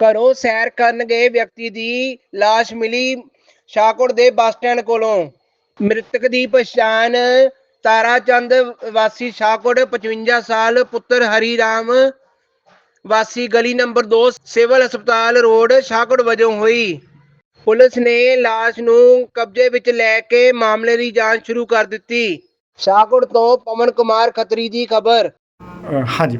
ਘਰੋਂ ਸੈਰ ਕਰਨ ਗਏ ਵਿਅਕਤੀ ਦੀ ਲਾਸ਼ ਮਿਲੀ ਸ਼ਾਹਕੋਟ ਦੇ ਬੱਸ ਸਟੈਂਡ ਕੋਲੋਂ। ਮ੍ਰਿਤਕ ਦੀ ਪਛਾਣ ਤਾਰਾ ਚੰਦ ਵਾਸੀ ਸ਼ਾਹਕੋਟ 55 ਸਾਲ ਪੁੱਤਰ ਹਰੀ ਰਾਮ ਵਾਸੀ, ਗਲੀ ਨੰਬਰ 2 ਸਿਵਲ ਹਸਪਤਾਲ ਰੋਡ, ਸ਼ਾਹਕੋਟ ਵਜੋਂ ਹੋਈ। ਪੁਲਿਸ ਨੇ ਲਾਸ਼ ਨੂੰ ਕਬਜ਼ੇ ਵਿੱਚ ਲੈ ਕੇ ਮਾਮਲੇ ਦੀ ਜਾਂਚ ਸ਼ੁਰੂ ਕਰ ਦਿੱਤੀ। ਸ਼ਾਹਕੋਟ ਤੋਂ ਪਵਨ ਕੁਮਾਰ ਖੱਤਰੀ ਦੀ ਖਬਰ। ਹਾਂਜੀ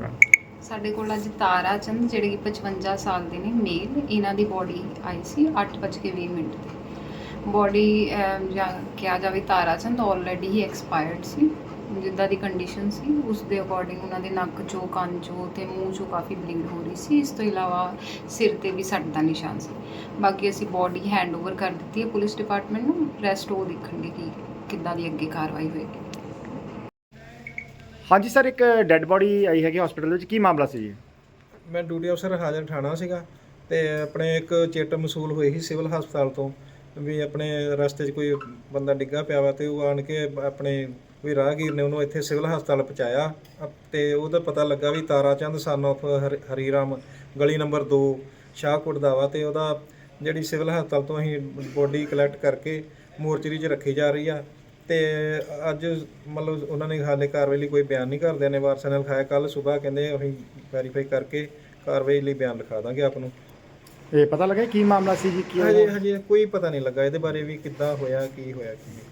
ਸਾਡੇ ਕੋਲ ਅੱਜ ਤਾਰਾ ਚੰਦ, ਜਿਹੜੇ ਕਿ 55 ਸਾਲ ਦੇ ਨੇ, ਮੇਲ। ਇਹਨਾਂ ਦੀ ਬੋਡੀ ਆਈ ਸੀ 8:20 ਮਿੰਟ ਤੇ। ਬੋਡੀ ਕਿਹਾ ਜਾਵੇ ਤਾਰਾ ਚੰਦ ਆਲਰੇਡੀ ਹੀ ਐਕਸਪਾਇਰਡ ਸੀ। ਜਿੱਦਾਂ ਦੀ ਕੰਡੀਸ਼ਨ ਸੀ, ਉਸ ਦੇ ਅਕੋਰਡਿੰਗ ਉਹਨਾਂ ਦੇ ਨੱਕ ਚੋਂ, ਕੰਨ ਚੋਂ ਤੇ ਮੂੰਹ ਚੋਂ ਕਾਫੀ ਬਲੀਡ ਹੋ ਰਹੀ ਸੀ। ਇਸ ਤੋਂ ਇਲਾਵਾ ਸਿਰ ਤੇ ਵੀ ਸੱਟ ਦਾ ਨਿਸ਼ਾਨ ਸੀ। ਬਾਕੀ ਅਸੀਂ ਬੋਡੀ ਹੈਂਡਓਵਰ ਕਰ ਦਿੱਤੀ ਹੈ ਪੁਲਿਸ ਡਿਪਾਰਟਮੈਂਟ ਨੂੰ। ਰੈਸਟ ਉਹ ਦੇਖਣਗੇ ਕਿ ਕਿੱਦਾਂ ਦੀ ਅੱਗੇ ਕਾਰਵਾਈ ਹੋਏਗੀ। ਹਾਂਜੀ ਸਰ, ਇੱਕ ਡੈੱਡ ਬੋਡੀ ਆਈ ਹੈਗੀ ਹਸਪੀਟਲ ਵਿੱਚ। ਕੀ ਮਾਮਲਾ ਸੀ ਜੀ? ਮੈਂ ਡਿਊਟੀ ਅਫਸਰ ਹਾਜ਼ਰ ਠਾਣਾ ਸੀਗਾ ਤੇ ਆਪਣੇ ਇੱਕ ਚਿੱਟ ਮਸੂਲ ਹੋਈ ਸੀ ਸਿਵਲ ਹਸਪਤਾਲ ਤੋਂ ਵੀ ਆਪਣੇ ਰਸਤੇ 'ਚ ਕੋਈ ਬੰਦਾ ਡਿੱਗਾ ਪਿਆ ਵਾ ਤੇ ਉਹ ਆਣ ਕੇ ਆਪਣੇ ਕੋਈ ਰਾਹਗੀਰ ਨੇ ਉਹਨੂੰ ਇੱਥੇ ਸਿਵਲ ਹਸਪਤਾਲ ਪਹੁੰਚਾਇਆ। ਅਪ- ਤੇ ਉਹਦਾ ਪਤਾ ਲੱਗਾ ਵੀ ਤਾਰਾ ਚੰਦ ਸਨ of ਹਰੀ ਰਾਮ ਗਲੀ ਨੰਬਰ 2 ਸ਼ਾਹਕੋਟ ਦਾ ਵਾ ਤੇ ਉਹਦਾ ਜਿਹੜੀ ਸਿਵਲ ਹਸਪਤਾਲ ਤੋਂ ਅਸੀਂ ਬੋਡੀ ਕਲੈਕਟ ਕਰਕੇ ਮੋਰਚਰੀ 'ਚ ਰੱਖੀ ਜਾ ਰਹੀ ਆ। ਤੇ ਅੱਜ ਮਤਲਬ ਉਹਨਾਂ ਨੇ ਹਾਲੇ ਕਾਰਵਾਈ ਲਈ ਕੋਈ ਬਿਆਨ ਨਹੀਂ ਕਰਦਿਆਂ ਨੇ ਵਾਰਸਾਂ ਨੇ ਲਿਖਾਇਆ ਕੱਲ ਸਵੇਰ ਕਹਿੰਦੇ ਅਸੀਂ ਵੈਰੀਫਾਈ ਕਰਕੇ ਕਾਰਵਾਈ ਲਈ ਬਿਆਨ ਲਿਖਾ ਦਾਂਗੇ ਆਪ ਨੂੰ। ਇਹ ਪਤਾ ਲੱਗਾ ਕੀ ਮਾਮਲਾ ਸੀ ਜੀ ਕੀ ਹਜੇ ਹਜੇ ਕੋਈ ਪਤਾ ਨਹੀਂ ਲੱਗਾ ਇਹਦੇ ਬਾਰੇ ਵੀ ਕਿੱਦਾਂ ਹੋਇਆ ਕੀ ਹੋਇਆ ਕੀ ਨਹੀਂ।